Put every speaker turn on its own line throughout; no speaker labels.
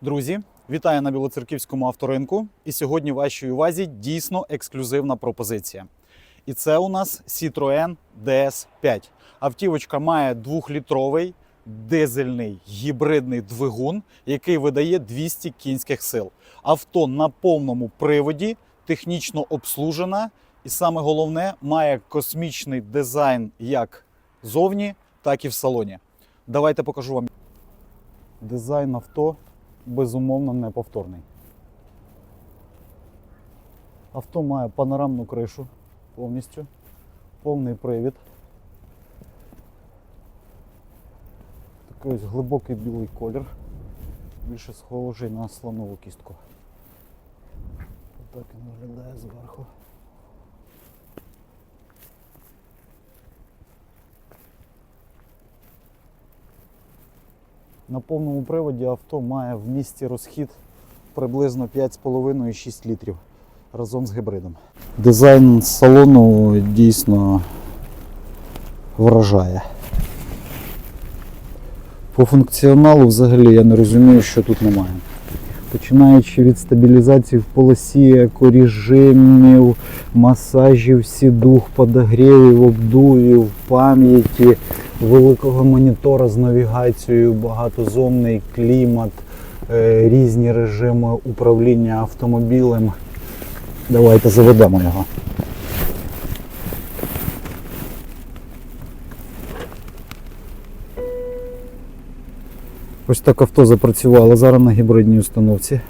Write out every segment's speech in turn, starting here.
Друзі, вітаю на Білоцерківському авторинку. І сьогодні вашій увазі дійсно ексклюзивна пропозиція. І це у нас Citroën DS5. Автівочка має двохлітровий дизельний гібридний двигун, який видає 200 кінських сил. Авто на повному приводі, технічно обслужена, і саме головне має космічний дизайн як зовні, так і в салоні. Давайте покажу вам. Дизайн авто безумовно неповторний. Авто має панорамну кришу повністю, повний привід. Такий ось глибокий білий колір, більше схожий на слонову кістку. Так він виглядає зверху. На повному приводі авто має в місті розхід приблизно 5,5-6 літрів разом з гібридом. Дизайн салону дійсно вражає. По функціоналу взагалі я не розумію, що тут немає. Починаючи від стабілізації в полосі, екорежимів, масажів, сідух, подогрівів, обдувів, пам'яті, великого монітора з навігацією, багатозонний клімат, е, різні режими управління автомобілем. Давайте заведемо його. Ось так авто запрацювало зараз на гібридній установці.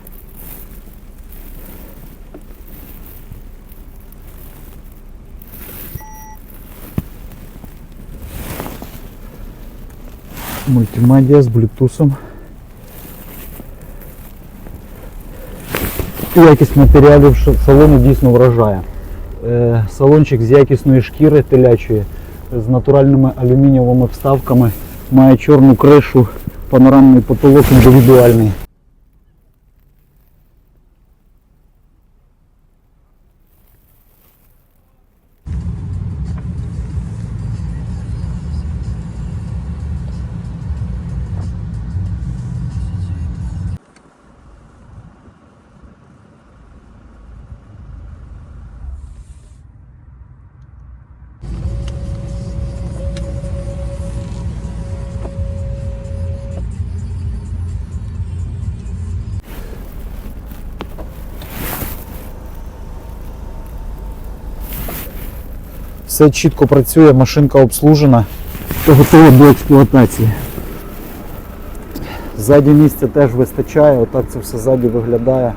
Мультимедіа з блютусом. Якість матеріалів салону дійсно вражає. Е, Салончик з якісної шкіри телячої, з натуральними алюмінієвими вставками, має чорну кришу, панорамний потолок індивідуальний. Все чітко працює, машинка обслужена готова до експлуатації. Ззаді місця теж вистачає, отак це все ззаді виглядає.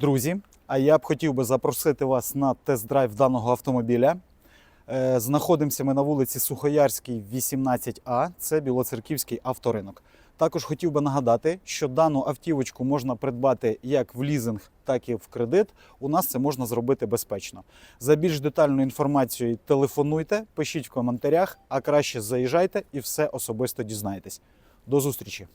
Друзі, а я б хотів би запросити вас на тест-драйв даного автомобіля. Е, Знаходимося ми на вулиці Сухоярській, 18А, це Білоцерківський авторинок. Також хотів би нагадати, що дану автівочку можна придбати як в лізинг, так і в кредит. У нас це можна зробити безпечно. За більш детальною інформацією телефонуйте, пишіть в коментарях, а краще заїжджайте і все особисто дізнайтесь. До зустрічі!